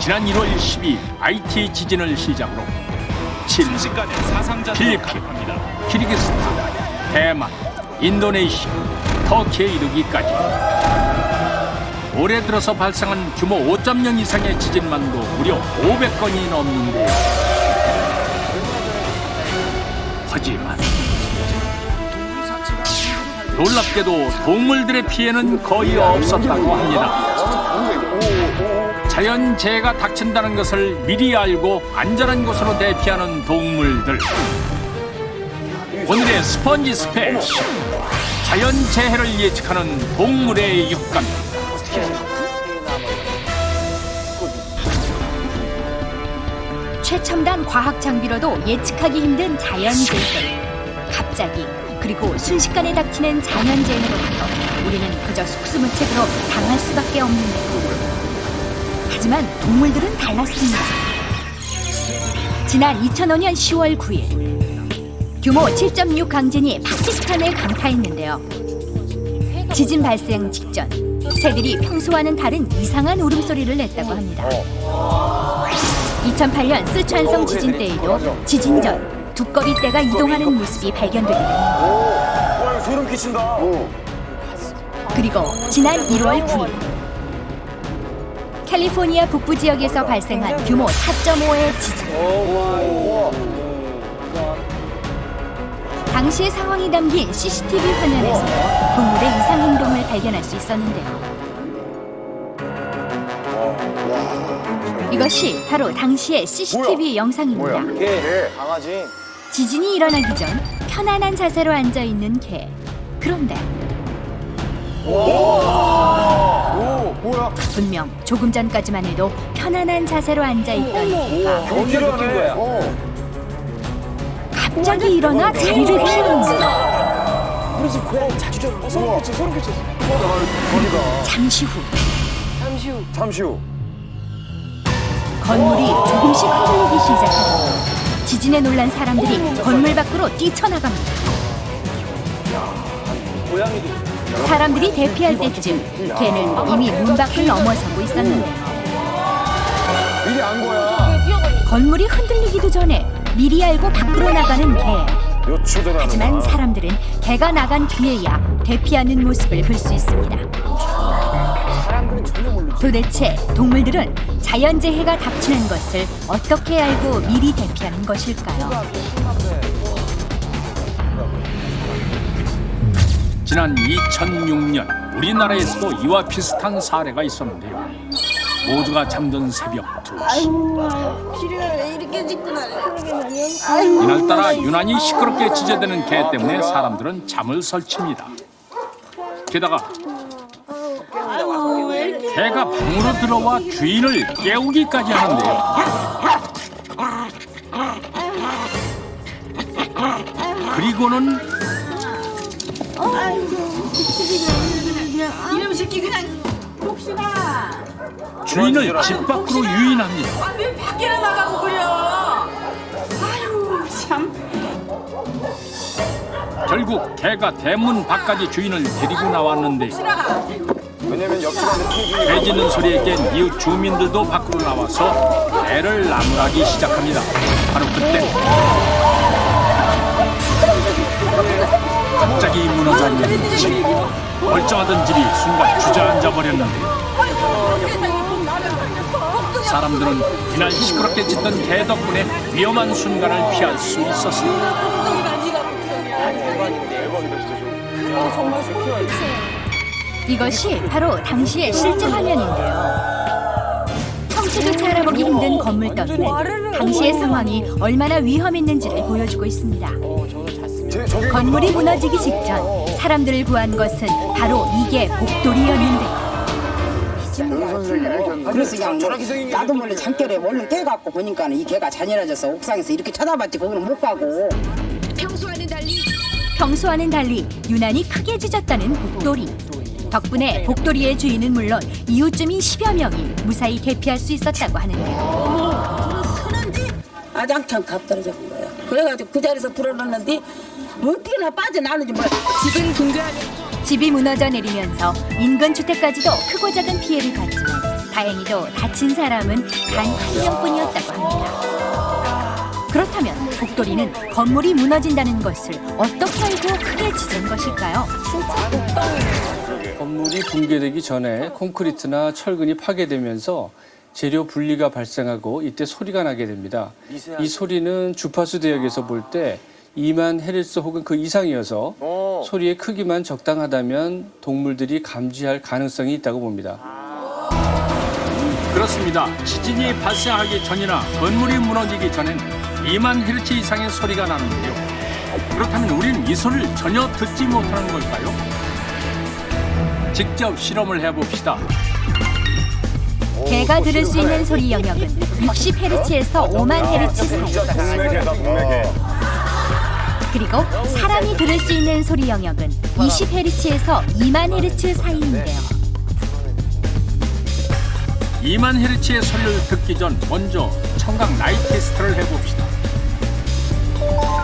지난 1월 12일 IT 지진을 시작으로 칠, 순식간에 사상자들이 필리핀, 가득합니다. 키르기스탄, 대만, 인도네시아, 터키에 이르기까지 올해 들어서 발생한 규모 5.0 이상의 지진만도 무려 500건이 넘는데요. 하지만 놀랍게도 동물들의 피해는 거의 없었다고 합니다. 자연재해가 닥친다는 것을 미리 알고 안전한 곳으로 대피하는 동물들. 오늘의 스펀지 스페셜 자연재해를 예측하는 동물의 육감 최첨단 과학 장비로도 예측하기 힘든 자연재해. 갑자기 그리고 순식간에 닥치는 자연재해로부터 우리는 그저 속수무책으로 당할 수밖에 없는데. 하지만 동물들은 달랐습니다. 지난 2005년 10월 9일 규모 7.6 강진이 파키스탄을 강타했는데요. 지진 발생 직전 새들이 평소와는 다른 이상한 울음소리를 냈다고 합니다. 2008년 쓰촨성 지진 때에도 지진 전 두꺼비 떼가 이동하는 모습이 발견되기도 이거 소름 끼친다. 그리고 지난 1월 9일 캘리포니아 북부 지역에서 발생한 규모 4.5의 지진 당시의 상황이 담긴 CCTV 화면에서 동물의 이상 행동을 발견할 수 있었는데요. 이것이 바로 당시의 CCTV 영상입니다. 개, 강아지. 지진이 일어나기 전 편안한 자세로 앉아 있는 개. 그런데 오, 뭐야? 분명 조금 전까지만 해도 편안한 자세로 앉아 있던 개가 어디로 하는 거야? 어. 갑자기 일어나 자리를 피합니다. 우리 집 고양이 자주 저 소름 끼치, 소름 끼쳤어. 어디가? 잠시 후 잠시 후. 건물이 조금씩 흔들리기 시작하고 지진에 놀란 사람들이 건물 밖으로 뛰쳐나갑니다. 사람들이 대피할 때쯤 개는 이미 문 밖을 넘어서고 있었는데 미리 안 거야. 건물이 흔들리기도 전에 미리 알고 밖으로 나가는 개. 하지만. 사람들은 개가 나간 뒤에야 대피하는 모습을 볼 수 있습니다. 도대체 동물들은 자연재해가 닥치는 것을 어떻게 알고 미리 대피하는 것일까요? 지난 2006년 우리나라에서도 이와 비슷한 사례가 있었는데요. 모두가 잠든 새벽 2시. 시리가 왜 이렇게 짖고 날래? 이날따라 유난히 시끄럽게 지저대는 개 때문에 사람들은 잠을 설칩니다. 게다가 개가 방으로 들어와 주인을 깨우기까지 하는데요. 그리고는 이놈 새끼 그냥 혹시나 주인을 집 밖으로 유인합니다. 아, 왜 밖에나 나가고 그래? 아유 참. 결국 개가 대문 밖까지 주인을 데리고 나왔는데. 왜냐면 옆 집 안에 TV. 개 짖는 소리에 깬 이웃 주민들도 밖으로 나와서 개를 나무라기 시작합니다. 바로 그때 갑자기 무너져 있는 집 멀쩡하던 집이 순간 주저앉아 버렸는데요. 사람들은 이날 시끄럽게 짖던 개 덕분에 위험한 순간을 피할 수 있었습니다. 이것이 바로 당시의 실제 화면인데요. 평소조차 알아보기 힘든 건물 덕에 당시의 상황이 얼마나 위험했는지를 보여주고 있습니다. 건물이 무너지기 직전 사람들을 구한 것은 바로 이게 복돌이였는데 그래서 그냥 뭐 나도 몰래 잠결에 얼른 깨갖고 보니까 이 개가 잔인해져서 옥상에서 이렇게 쳐다봤지 거기는 못 가고 평소와는 달리 유난히 크게 짖었다는 복돌이. 덕분에 복돌이의 주인은 물론 이웃 주민 10여 명이 무사히 대피할 수 있었다고 하는데요. 아장창 다 떨어져 본. 그래가지고 그 자리에서 불어넣는데 어떻게나 빠져나오는지 몰라. 집이 무너져 내리면서 인근 주택까지도 크고 작은 피해를 봤지만 다행히도 다친 사람은 단 한 명뿐이었다고 합니다. 그렇다면 복돌이는 건물이 무너진다는 것을 어떻게 알고 크게 짖은 것일까요? 건물이 붕괴되기 전에 콘크리트나 철근이 파괴되면서 재료 분리가 발생하고 이때 소리가 나게 됩니다. 이 소리는 주파수 대역에서 볼 때 2만 헤르츠 혹은 그 이상이어서 소리의 크기만 적당하다면 동물들이 감지할 가능성이 있다고 봅니다. 그렇습니다. 지진이 발생하기 전이나 건물이 무너지기 전엔 2만 헤르츠 이상의 소리가 나는데요. 그렇다면 우리는 이 소리를 전혀 듣지 못하는 걸까요? 직접 실험을 해봅시다. 개가 들을 수 있는 소리 영역은 60헤르츠에서 5만 헤르츠 사이. 동맥개. 그리고 사람이 들을 수 있는 소리 영역은 20헤르츠에서 2만 헤르츠 사이인데요. 2만 헤르츠의 소리를 듣기 전 먼저 청각 나이 테스트를 해봅시다.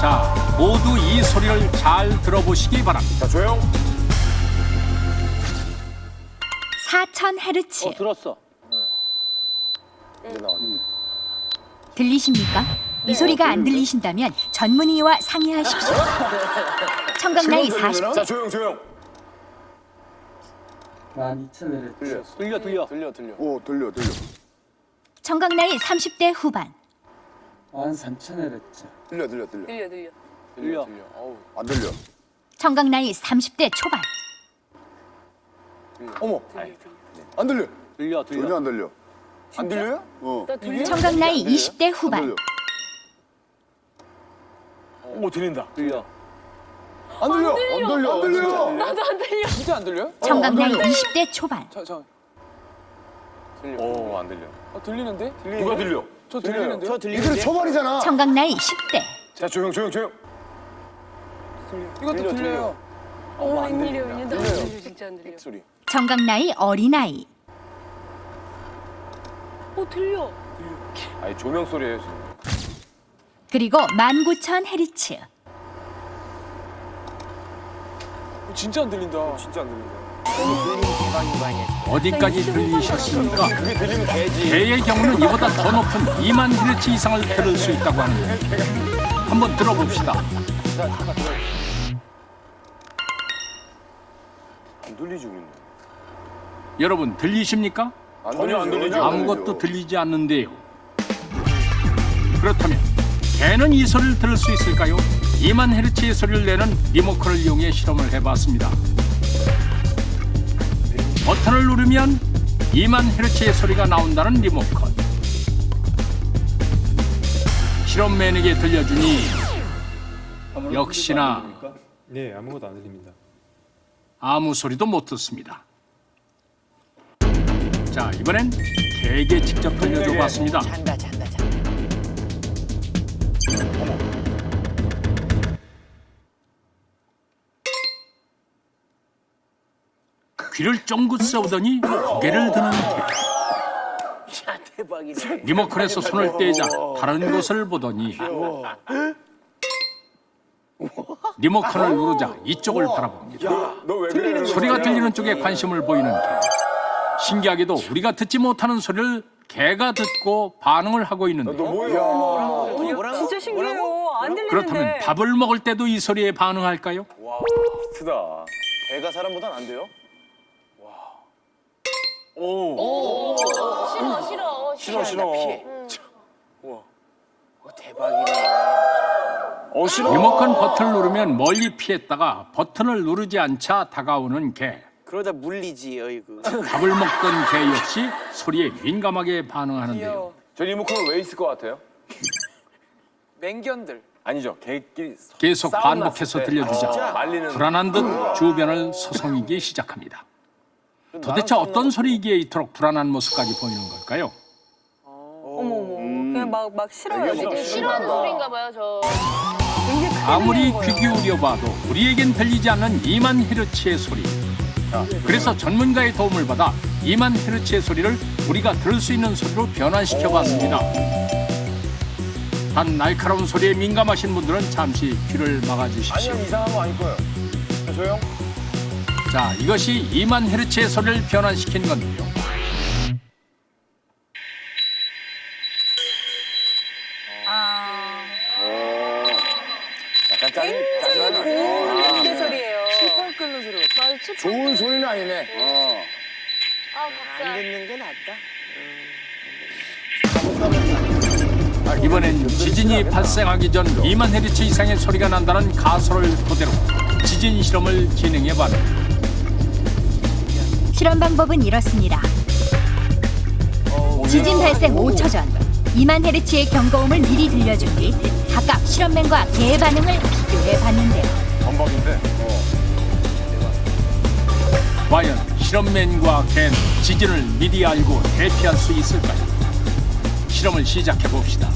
자, 모두 이 소리를 잘 들어보시기 바랍니다. 자 조용. 4000 헤르 츠. 들었어. 들리십니까? 이 소리가 안 들리신다면 전문의와 상의하십시오. 청각 나이 40대, 자 조용 조용. 12,000헤르츠. 들려 들려 들려 들려. 오 들려 들려. 청각 나이 30대 후반, 13,000헤르츠. 들려 들려 들려. 들려 들려. 들려 들려. 어우 안 들려. 청각 나이 30대 초반, 어머. 안 들려. 들려, 전혀 안 들려. 안 들려요? 어. 나 들려? 청각 나이 20대 안 후반, 들려. 오 들린다. 들려. 안 들려. 안 들려. 안 들려. 나도 안 들려. 진짜 안 들려요? 청각 나이 20대 초반, 자, 자. 오안 들려. 어, 들리는데? 누가 들려? 저 들리는데? 저 이들은 초반이잖아. 청각 나이 10대, 자 조용 조용 조용. 이것도 들려, 들려요. 어, 웬일이야, 웬일이야. 들려, 진짜 안 들려. 소리. 청각 나이 어린아이, 어, 들려. 아니 조명 소리예요 지금. 그리고 19,000 헤르츠. 진짜 안 들린다. 진짜 안 들린다. 어디까지 들리셨습니까? 그게 들리면 개지. 개의 경우는 이보다 더 높은 2만 헤르츠 이상을 들을 수 있다고 하는데 한번 들어봅시다. 안 들리지 우리는. 여러분 들리십니까? 전혀 안 들리지. 아무것도 들리지 않는데요. 그렇다면 개는 이 소리를 들을 수 있을까요? 2만 헤르츠의 소리를 내는 리모컨을 이용해 실험을 해봤습니다. 버튼을 누르면 2만 헤르츠의 소리가 나온다는 리모컨. 실험맨에게 들려주니 역시나 네, 아무것도 안 들립니다. 아무 소리도 못 듣습니다. 자 이번엔 개에게 직접 들려줘 봤습니다. 잔다 잔다 잔다. 귀를 쫑긋 세우더니 고개를 드는 개. 대박이네. 리모컨에서 손을 떼자 다른 곳을 보더니 리모컨을 누르자 이쪽을 바라봅니다. 너 왜 그래? 소리가 들리는 쪽에 관심을 보이는 개. 신기하게도 우리가 듣지 못하는 소리를 개가 듣고 반응을 하고 있는데 뭐야? 진짜 신기해요. 안 들리는데. 그렇다면 밥을 먹을 때도 이 소리에 반응할까요? 트다. 개가 사람보단 안 돼요? 와. 오. 싫어, 싫어. 싫어 싫어. 대박이네. 어 싫어. 리모컨 버튼을 누르면 멀리 피했다가 버튼을 누르지 않자 다가오는 개. 그러다 물리지 어이구. 밥을 먹던 개 역시 소리에 민감하게 반응하는데요. 저 리모컨은 왜 있을 것 같아요? 맹견들. 아니죠. 개끼리 계속 싸움 반복해서 났을 때 들려주자 말리는 불안한 듯 주변을 서성이기 시작합니다. 도대체 어떤 소리이기에 이토록 불안한 모습까지 보이는 걸까요? 어머, 어머. 그냥 막, 막 싫어요. 애교죠. 싫어하는 소리인가 봐요, 저. 아무리 귀 기울여 봐도 우리에겐 들리지 않는 2만 헤르츠의 소리. 그래서 전문가의 도움을 받아 2만 헤르츠의 소리를 우리가 들을 수 있는 소리로 변환시켜 봤습니다. 단 날카로운 소리에 민감하신 분들은 잠시 귀를 막아 주십시오. 아니요 이상한 거 아닐 거예요. 자, 조용. 자, 이것이 2만 헤르츠의 소리를 변환시킨 건데요. 좋은 소리는 아니네. 안 듣는 게 낫다. 이번엔 지진이 발생하기 전 2만 헤르츠 이상의 소리가 난다는 가설을 토대로 지진 실험을 진행해 봤는데 실험 방법은 이렇습니다. 지진 발생 5초 전 2만 헤르츠의 경고음을 미리 들려준 뒤 각각 실험맨과 개의 반응을 비교해 봤는데요. 범벅인데. 과연 실험맨과 개는 지진을 미리 알고 대피할 수 있을까요? 실험을 시작해 봅시다.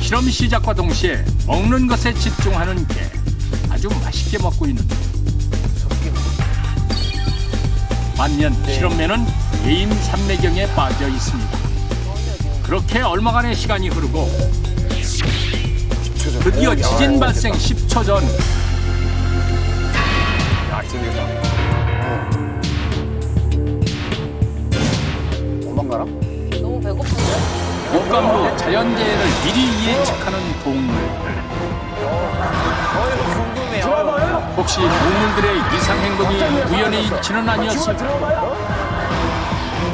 실험 시작과 동시에 먹는 것에 집중하는 개. 아주 맛있게 먹고 있는데. 반면 실험맨은 개인 산매경에 빠져 있습니다. 그렇게 얼마간의 시간이 흐르고 드디어 지진 발생 10초 전 야, 재밌다. 도망가나? 너무 배고픈데? 육감으로 자연재해를 미리 예측하는 동물들. 혹시 동물들의 이상 행동이 우연의 일치는 아니었을까?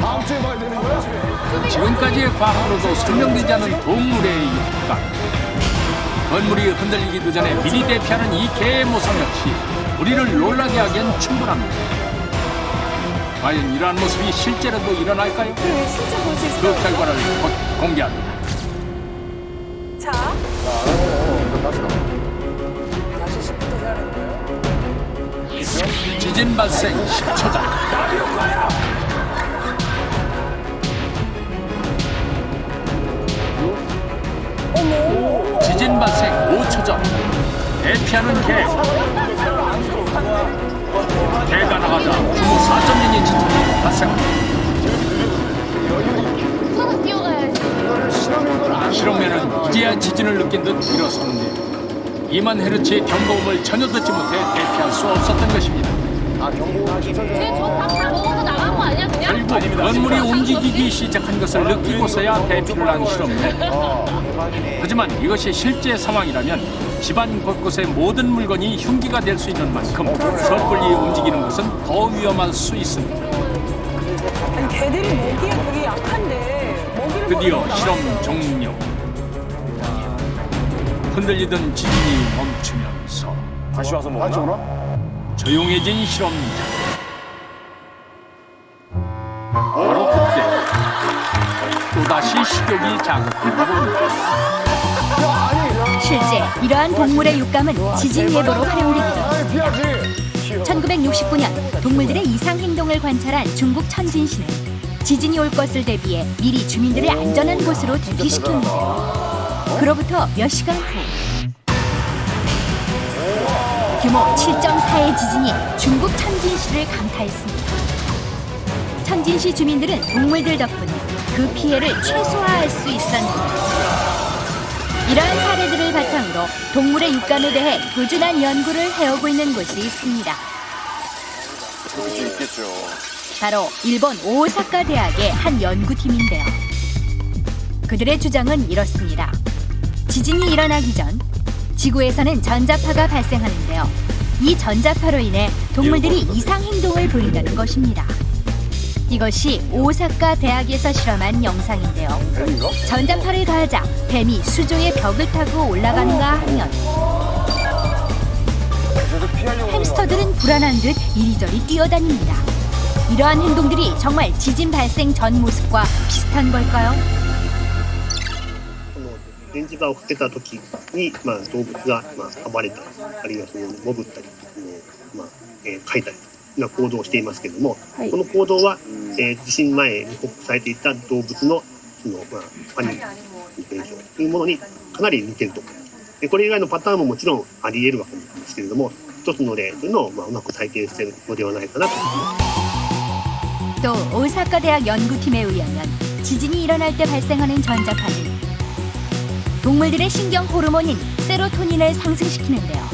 다음 주에 봐야 되는 거야? 지금까지의 과학으로도 설명되지 않은 동물의 육감. 건물이 흔들리기도 전에 미리 대피하는 이 개의 모습 역시 우리를 놀라게 하기엔 충분합니다. 과연 이러한 모습이 실제로도 일어날까요? 그 결과를 곧 공개합니다. 자, 다시 10부터 해야 하는 거예요? 지진 발생 10초 전. 지진 발생 5초 전. 대피하는 개. 개가 나가자 규모 4.0의 지진이 발생합니다. 뛰어가야지. 실험면은 이제야 지진을 느낀 듯 일어섰는데 2만 헤르츠의 경고음을 전혀 듣지 못해 대피할 수 없었던 것입니다. 쟤저밥다 먹어서 나간 거 아니야 그냥? 결국 건물이 움직이기 시작한 것을 느끼고서야 대피를 한 실험맨. 하지만 이것이 실제 상황이라면 집안 곳곳의 모든 물건이 흉기가 될 수 있는 만큼 섣불리 움직이는 것은 더 위험할 수 있습니다. 아니 걔들이 먹이에 되게 약한데 먹이를 드디어 실험 종료. 흔들리던 지진이 멈추면서 다시 와서 먹나? 다시 오나? 조용해진 실험장. 바로 그때 또다시 식욕이 자극되다 봅니다. 실제 이러한 동물의 육감은 지진 예보로 활용되기도 아, 피하지. 1969년 동물들의 이상 행동을 관찰한 중국 천진시는 지진이 올 것을 대비해 미리 주민들을 안전한 곳으로 대피시켰는데요. 그로부터 몇 시간 후 규모 7.4의 지진이 중국 천진시를 강타했습니다. 천진시 주민들은 동물들 덕분에 그 피해를 최소화할 수 있었는데 이러한 사례들을 바탕으로 동물의 육감에 대해 꾸준한 연구를 해오고 있는 곳이 있습니다. 그렇게 있겠죠. 바로 일본 오사카 대학의 한 연구팀인데요. 그들의 주장은 이렇습니다. 지진이 일어나기 전 지구에서는 전자파가 발생하는데요. 이 전자파로 인해 동물들이 이상 행동을 보인다는 것입니다. 이것이 오사카 대학에서 실험한 영상인데요. 뱀인가? 전자파를 가하자 뱀이 수조의 벽을 타고 올라가는가 하면 저도 피하려고. 햄스터들은 불안한 듯 이리저리 뛰어다닙니다. 이러한 행동들이 정말 지진 발생 전 모습과 비슷한 걸까요? 電磁波をかけた時に、まあ、動物が、まあ、暴れたりあるいはその潜ったり、まあえー、書いたり な行動をしていますけれども、この行動は、えー地震前に報告されていた動物のその、まあ、パニック現象というものにかなり似てるとでこれ以外のパターンももちろんあり得るわけなんですけれども一つの例というのを、まあ、うまく再現しているのではないかなと思います 또 오사카 대학 연구팀에 의하면 지진이 일어날 때 발생하는 전자파는 동물들의 신경 호르몬인 세로토닌을 상승시키는데요.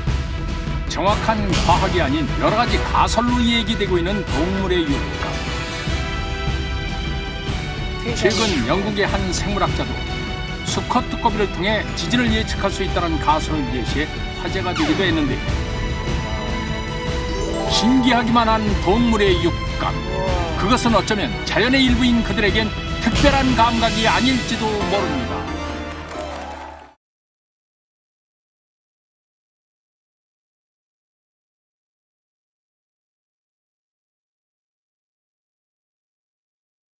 정확한 과학이 아닌 여러 가지 가설로 얘기되고 있는 동물의 육감. 최근 영국의 한 생물학자도 수컷 두꺼비를 통해 지진을 예측할 수 있다는 가설을 제시해 화제가 되기도 했는데 신기하기만 한 동물의 육감. 그것은 어쩌면 자연의 일부인 그들에겐 특별한 감각이 아닐지도 모릅니다.